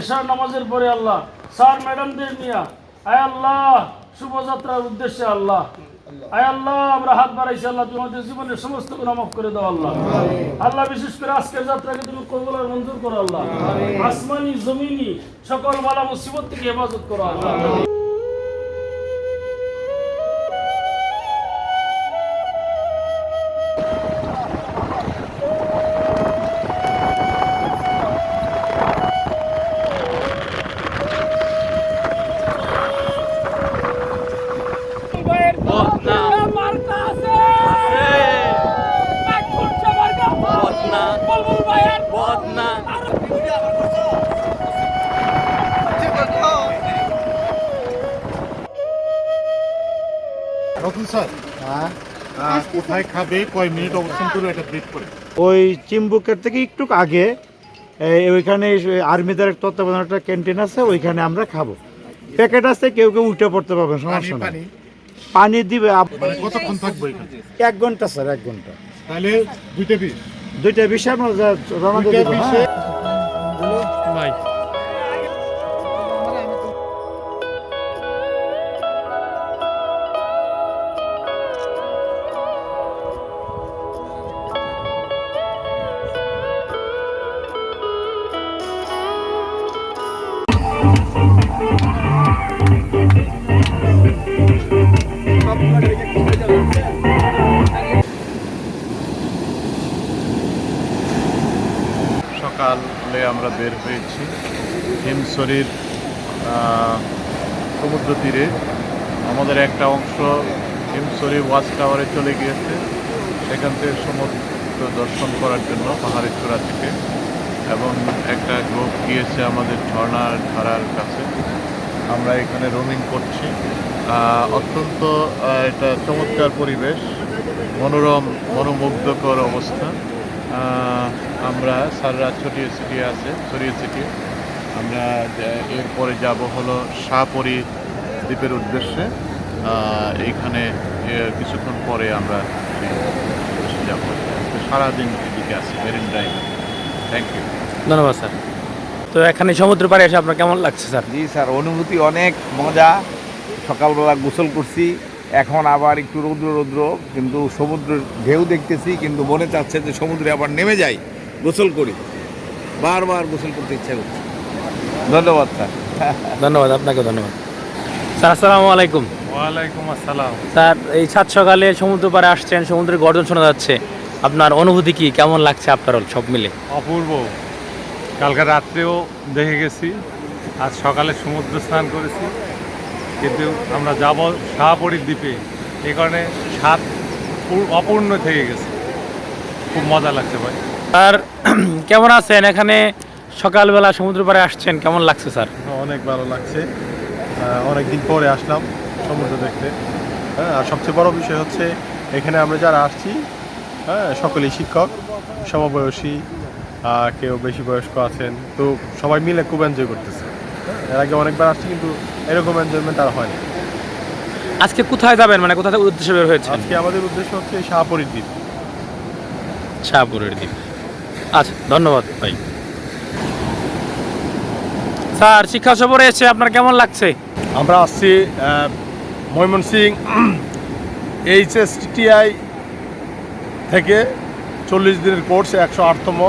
এশার নামাজের পরে আল্লাহ, স্যার, ম্যাডামদের নিয়া, আয় আল্লাহ, শুভযাত্রার উদ্দেশ্যে আল্লাহ, আয় আল্লাহ, আমরা হাত বাড়াইছি আল্লাহ তুমি আমাদের জীবনের সমস্ত গুণা মাফ করে দাও আল্লাহ। আল্লাহ, বিশেষ করে আজকের যাত্রাকে তুমি কবল আর মঞ্জুর করো আল্লাহ। আসমানি, জমিনি, সকল মালা মুসিবত থেকে হেফাজত করো আল্লাহ। স্যার। আহ, কোথায় খাবে? কয় মিনিট অবস্থান করে এটা ব্রিফ করে। ওই চিম্বুকের থেকে একটু আগে ওইখানে আর্মিদের তত্ত্বাবধানে একটা ক্যান্টিন আছে ওইখানে আমরা খাব। প্যাকেট আছে কেউ কেউ উঠে পড়তে পারবেন পানি সমস্যা নেই। পানি? দিবে আপ- মানে কতক্ষণ থাকব এক ঘণ্টা স্যার এক ঘণ্টা। তাহলে দুইটা পিস দুইটা বিষয় আমরা যা- রওনা দেবো, পিসে আমরা বের হয়েছি হিমসরির সমুদ্র তীরে আমাদের একটা অংশ হিমসরি ওয়াচ টাওয়ারে চলে গিয়েছে। সেখান থেকে সমুদ্র দর্শন করার জন্য পাহাড়ের চূড়া থেকে। এবং একটা গ্রুপ গিয়েছে আমাদের ঝর্ণার ধারার কাছে। আমরা এখানে রোমিং করছি। অত্যন্ত এটা চমৎকার পরিবেশ। মনোরম, মনোমুগ্ধকর অবস্থা। আমরা সাররা ছড়িয়ে ছিটিয়ে আছে ছড়িয়ে ছিটিয়ে। আমরা যে- এরপরে যাব হলো শাহপরি দ্বীপের উদ্দেশ্যে। আহ, এইখানে এ, কিছুক্ষণ পরে আমরা যাব। সারাদিন এদিকে আছি মেরিন ড্রাইভ থ্যাংক ইউ ধন্যবাদ স্যার। তো এখানে সমুদ্র পাড়ে এসে আপনার কেমন লাগছে স্যার? জি স্যার অনুভূতি অনেক মজা। সকালবেলা গোসল করছি। এখন আবার একটু রৌদ্র রৌদ্র কিন্তু সমুদ্রের ঢেউ দেখতেছি কিন্তু মনে চাচ্ছে যে সমুদ্রে আবার নেমে যাই গোসল করি। বারবার গোসল করতে ইচ্ছা করছে। ধন্যবাদ স্যার। ধন্যবাদ আপনাকে ধন্যবাদ। স্যার আসসালামু আলাইকুম। ওয়ালাইকুম আসসালাম। স্যার এই সাত সকালে সমুদ্র পাড়ে আসছেন সমুদ্রের গর্জন শোনা যাচ্ছে। আপনার অনুভূতি কি? কেমন লাগছে আপনার সব মিলে? অপূর্ব। কালকে রাত্রেও দেখে গেছি আজ সকালে সমুদ্র স্নান করেছি। কিন্তু আমরা যাব শাহপরীর দ্বীপে। এই কারণে স্বাদ অপূর্ণ থেকে গেছে। খুব মজা লাগছে ভাই। স্যার কেমন আছেন? এখানে সকালবেলা সমুদ্র পাড়ে আসছেন। কেমন লাগছে স্যার? অনেক ভালো লাগছে। অনেক দিন পরে আসলাম সমুদ্র দেখতে। হ্যাঁ আর সবচেয়ে বড় বিষয় হচ্ছে এখানে আমরা যারা আসছি হ্যাঁ সকলেই শিক্ষক সমবয়সী কেউ বেশি বয়স্ক আছেন। তো সবাই মিলে খুব এনজয় করতেছে। এর আগে অনেকবার আসছি কিন্তু এরকম এনজয়মেন্ট আর হয়নি আজকে কোথায় যাবেন? মানে কোথায় উদ্দেশ্যে বের হয়েছেন? আজকে আমাদের উদ্দেশ্য হচ্ছে শাহপরীর দ্বীপ। শাহপুরের দ্বীপ। আচ্ছা ধন্যবাদ ভাই। স্যার শিক্ষা সফরে এসে আপনার কেমন লাগছে? আমরা আসছি ময়মনসিং এইচএসটিআই থেকে চল্লিশ দিনের কোর্স একশো আটতম।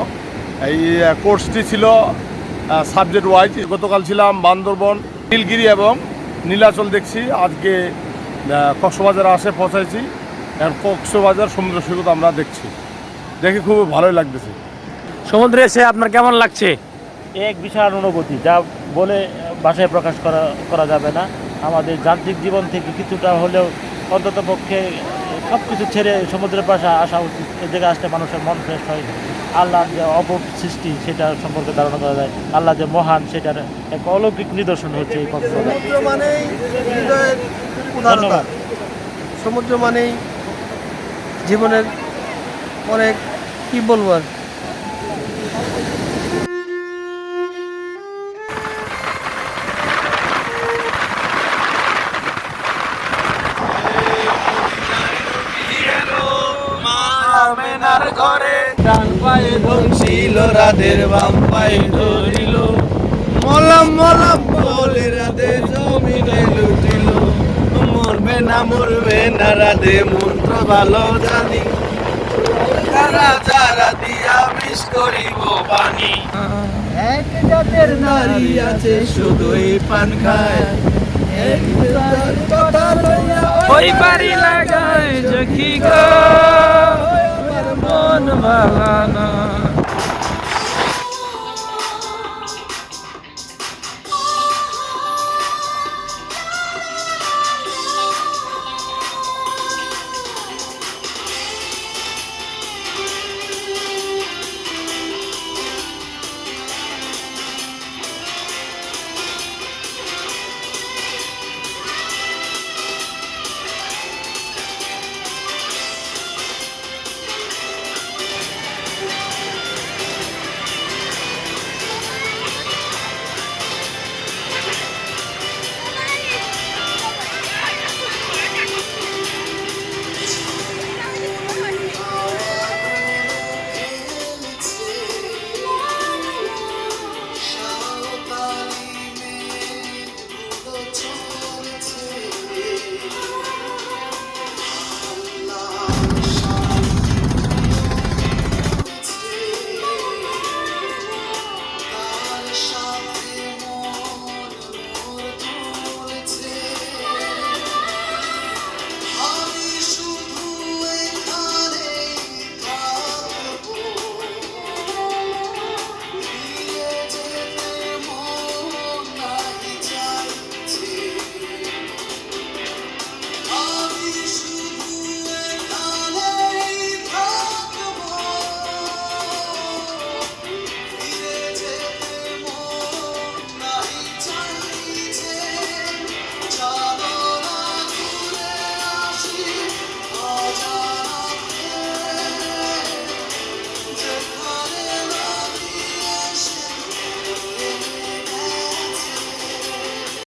এই কোর্সটি ছিল সাবজেক্ট ওয়াইজ গতকাল ছিলাম বান্দরবন নীলগিরি এবং নীলাচল দেখছি। আজকে কক্সবাজার আসে পৌঁছাইছি। এবং কক্সবাজার সমুদ্র সৈকত আমরা দেখছি। দেখে খুব ভালোই লাগতেছে। সমুদ্রে এসে আপনার কেমন লাগছে? এক বিশাল অনুভূতি যা বলে বাসায় প্রকাশ করা করা যাবে না। আমাদের যান্ত্রিক জীবন থেকে কিছুটা হলেও অন্তত পক্ষে সব কিছু ছেড়ে সমুদ্রের পাশে আসা উচিত। এ জায়গায় আসলে মানুষের মন ফ্রেশ হয়। আল্লাহ যে অপর সৃষ্টি সেটা সম্পর্কে ধারণা করা যায়। আল্লাহ যে মহান সেটার এক অলৌকিক নিদর্শন হচ্ছে এই কক্সবাজার সমুদ্র মানেই ধন্যবাদ। সমুদ্র মানেই জীবনের অনেক কি বলব আর? ঘরে। ডান পায়ে ধরছিল, রাধের বাম পায়ে ধরিল। মলাম মলাম বলে রাধে জমিনে লুটিল। মরবে না মরবে না, রাধে মন্ত্র ভালো জানি। যারা এক জাতের আছে, শুধুই পান খায়। এক বাড়ি লাগায় জখি গো মন ভালা না